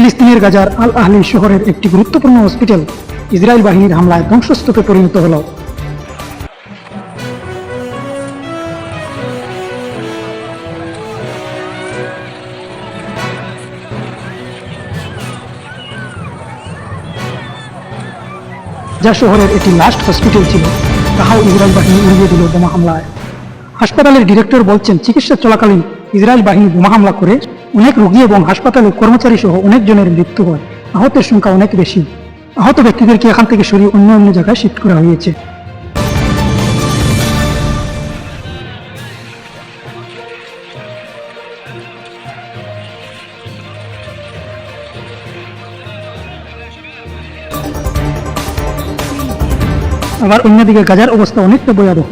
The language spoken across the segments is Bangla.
ফিলিস্তিনের গাজার আল আহলি শহরের একটি গুরুত্বপূর্ণ হসপিটাল ইসরায়েল বাহিনীর হামলায় ধ্বংসস্তূপে পরিণত হল। যা শহরের একটি লাস্ট হসপিটাল ছিল, তাহাও ইসরায়েল বাহিনী উড়িয়ে দিল বোমা হামলায়। হাসপাতালের ডিরেক্টর বলছেন, চিকিৎসা চলাকালীন ইসরায়েল বাহিনী বোমা হামলা করে অনেক রোগী এবং হাসপাতালের কর্মচারী সহ অনেক জনের মৃত্যু হয়। আহতের সংখ্যা অনেক বেশি। আহত ব্যক্তিদেরকে এখান থেকে সরিয়ে অন্য অন্য জায়গায় শিফট করা হয়েছে। আবার অন্যদিকে গাজার অবস্থা অনেকটা ভয়াবহ।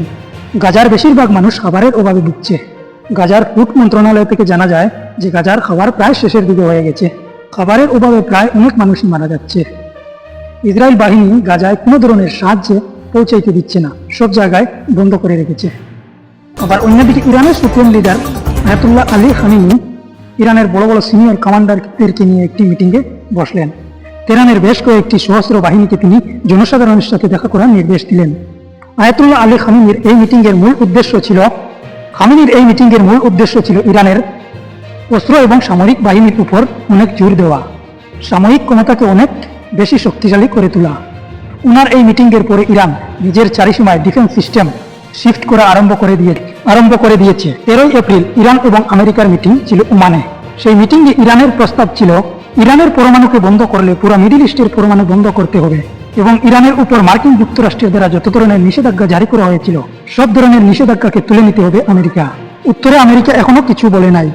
গাজার বেশিরভাগ মানুষ খাবারের অভাবে ভুগছে। গাজার ফুড মন্ত্রণালয় থেকে জানা যায় যে গাজার খাবার প্রায় শেষের দিকে হয়ে গেছে। খাবারের অভাবে প্রায় অনেক মানুষই মারা যাচ্ছে। ইসরায়েল বাহিনী গাজায় কোনো ধরনের সাহায্যে পৌঁছাইতে দিচ্ছে না, সব জায়গায় বন্ধ করে রেখেছে। আবার অন্যদিকে ইরানের supreme leader Ayatollah Ali Khamenei ইরানের বড় বড় সিনিয়র কমান্ডারদেরকে নিয়ে একটি মিটিংয়ে বসলেন। তেরানের বেশ কয়েকটি সহস্র বাহিনীকে তিনি জনসাধারণের সাথে দেখা করার নির্দেশ দিলেন। আয়াতুল্লাহ আলী খামিনির এই মিটিংয়ের মূল উদ্দেশ্য ছিল খামিনির এই মিটিংয়ের মূল উদ্দেশ্য ছিল ইরানের অস্ত্র এবং সামরিক বাহিনীর উপর অনেক জোর দেওয়া। সামরিক ক্ষমতাকে অনেক বেশি শক্তিশালী করে তোলা। উনার এই মিটিংয়ের পরে ইরান নিজের চারিসীমায় ডিফেন্স সিস্টেম শিফট করা আরম্ভ করে দিয়ে আরম্ভ করে দিয়েছে। তেরোই এপ্রিল ইরান এবং আমেরিকার মিটিং ছিল ওমানে। সেই মিটিংয়ে ইরানের প্রস্তাব ছিল, ইরানের পরমাণুকে বন্ধ করলে পুরো মিডিল ইস্টের পরমাণু বন্ধ করতে হবে এবং ইরানের উপর মার্কিন যুক্তরাষ্ট্রের দ্বারা যত ধরনের নিষেধাজ্ঞা জারি করা হয়েছিল সব ধরনের নিষেধাজ্ঞাকে তুলে নিতে হবে আমেরিকা। উত্তরে আমেরিকা এখনও কিছু বলে নাই।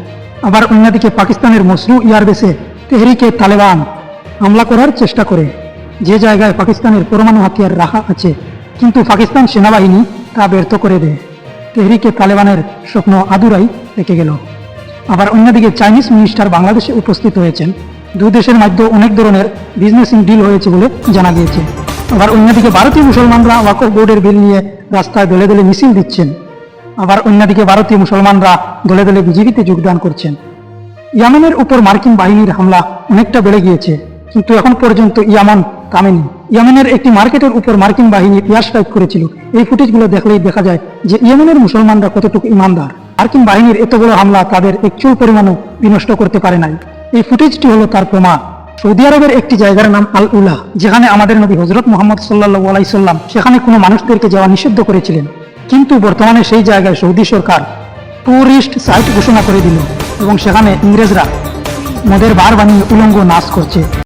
আবার অন্যদিকে পাকিস্তানের মসরু ইয়ারবেসে তেহরিকে তালেবান হামলা করার চেষ্টা করে। যে জায়গায় পাকিস্তানের পরমাণু হাতিয়ার রাখা আছে, কিন্তু পাকিস্তান সেনাবাহিনী তা ব্যর্থ করে দেয়। তেহরিকে তালেবানের স্বপ্ন আদুরাই রেখে গেল। আবার অন্যদিকে চাইনিজ মিনিস্টার বাংলাদেশে উপস্থিত হয়েছেন। দুই দেশের মধ্যে অনেক ধরনের বিজনেসিং ডিল হয়েছে বলে জানা গিয়েছে। আবার অন্যদিকে ভারতীয় মুসলমানরা ওয়াকফ বোর্ডের বিল নিয়ে রাস্তায় দলে দলে মিছিল দিচ্ছেন। আবার অন্যদিকে ভারতীয় মুসলমানরা দলে দলে বিজেপিতে যোগদান করছেন। ইয়ামেনের উপর মার্কিন বাহিনীর হামলা অনেকটা বেড়ে গিয়েছে, কিন্তু এখন পর্যন্ত ইয়ামান থামেনি। ইয়ামেনের একটি মার্কেটের উপর মার্কিন বাহিনী এয়ার স্ট্রাইক করেছিল। এই ফুটেজগুলো দেখলেই দেখা যায় যে ইয়েমেনের মুসলমানরা কতটুকু ইমানদার। মার্কিন বাহিনীর এত বড় হামলা তাদের একচুল পরিমাণও বিনষ্ট করতে পারে নাই। এই ফুটেজটি হলো তার প্রমাণ। সৌদি আরবের একটি জায়গার নাম আল উলা, যেখানে আমাদের নবী হজরত মোহাম্মদ সাল্লাহ আলাইসাল্লাম সেখানে কোনো মানুষদেরকে যাওয়া নিষিদ্ধ করেছিলেন। কিন্তু বর্তমানে সেই জায়গায় সৌদি সরকার ট্যুরিস্ট সাইট ঘোষণা করে দিল এবং সেখানে ইংরেজরা মদের বার বানিয়ে উলঙ্গ নাচ করছে।